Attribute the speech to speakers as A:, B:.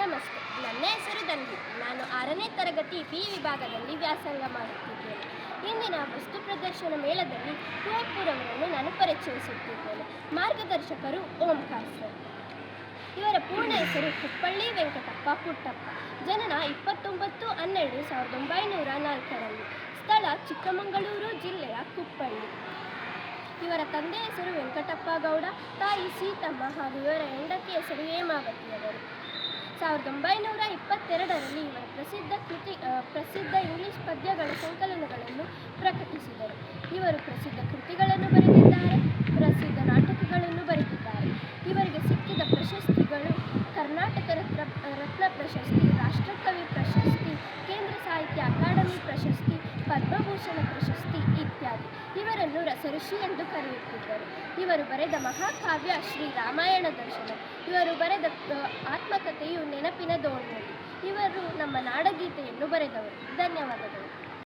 A: ನಮಸ್ತೆ. ನನ್ನ ಹೆಸರು ಧನ್ವಿ ನಾನು ಆರನೇ ತರಗತಿ ಬಿ ವಿಭಾಗದಲ್ಲಿ ವ್ಯಾಸಂಗ ಮಾಡುತ್ತಿದ್ದೇನೆ. ಇಂದಿನ ವಸ್ತು ಪ್ರದರ್ಶನ ಮೇಳದಲ್ಲಿ ಕುವೆಂಪುರವರನ್ನು ನಾನು ಪರಿಚಯಿಸುತ್ತಿದ್ದೇನೆ. ಮಾರ್ಗದರ್ಶಕರು ಓಂಕಾರ್ ಸರ್ ಇವರ ಪೂರ್ಣ ಹೆಸರು ಕುಪ್ಪಳ್ಳಿ ವೆಂಕಟಪ್ಪ ಪುಟ್ಟಪ್ಪ. ಜನನ ಇಪ್ಪತ್ತೊಂಬತ್ತು ಹನ್ನೆರಡು ಸಾವಿರದ ಒಂಬೈನೂರ ನಾಲ್ಕರಲ್ಲಿ ಸ್ಥಳ ಚಿಕ್ಕಮಗಳೂರು ಜಿಲ್ಲೆಯ ಕುಪ್ಪಳ್ಳಿ. ಇವರ ತಂದೆ ಹೆಸರು ವೆಂಕಟಪ್ಪ ಗೌಡ, ತಾಯಿ ಸೀತಮ್ಮ ಹಾಗೂ ಇವರ ಹೆಂಡತಿ ಹೆಸರು ಹೇಮಾವತಿಯವರು ಸಾವಿರದ ಒಂಬೈನೂರ ಇಪ್ಪತ್ತೆರಡರಲ್ಲಿ ಇವರ ಪ್ರಸಿದ್ಧ ಕೃತಿ ಪ್ರಸಿದ್ಧ ಇಂಗ್ಲಿಷ್ ಪದ್ಯಗಳ ಸಂಕಲನಗಳನ್ನು ಪ್ರಕಟಿಸಿದರು. ಇವರು ಪ್ರಸಿದ್ಧ ಕೃತಿಗಳನ್ನು ಬರೆದಿದ್ದಾರೆ ಪ್ರಸಿದ್ಧ ನಾಟಕಗಳನ್ನು ಬರೆದಿದ್ದಾರೆ. ಇವರಿಗೆ ಸಿಕ್ಕಿದ ಪ್ರಶಸ್ತಿಗಳು ಕರ್ನಾಟಕ ರತ್ನ ರತ್ನ ಪ್ರಶಸ್ತಿ ರಾಷ್ಟ್ರಕವಿ ಪ್ರಶಸ್ತಿ ಕೇಂದ್ರ ಸಾಹಿತ್ಯ ಅಕಾಡೆಮಿ ಪ್ರಶಸ್ತಿ ಪದ್ಮಭೂಷಣ ಪ್ರಶಸ್ತಿ ಇತ್ಯಾದಿ. ಇವರನ್ನು ರಸಋಷಿ ಎಂದು ಕರೆಯುತ್ತಿದ್ದರು. ಇವರು ಬರೆದ ಮಹಾಕಾವ್ಯ ಶ್ರೀ ರಾಮಾಯಣ ದರ್ಶನ. ಇವರು ಬರೆದ ಆ, ಆತ್ಮಕಥೆಯು ನೆನಪಿನ ದೋಣಿಯಲ್ಲಿ ಇವರು ನಮ್ಮ ನಾಡಗೀತೆಯನ್ನು ಬರೆದವರು. ಧನ್ಯವಾದಗಳು.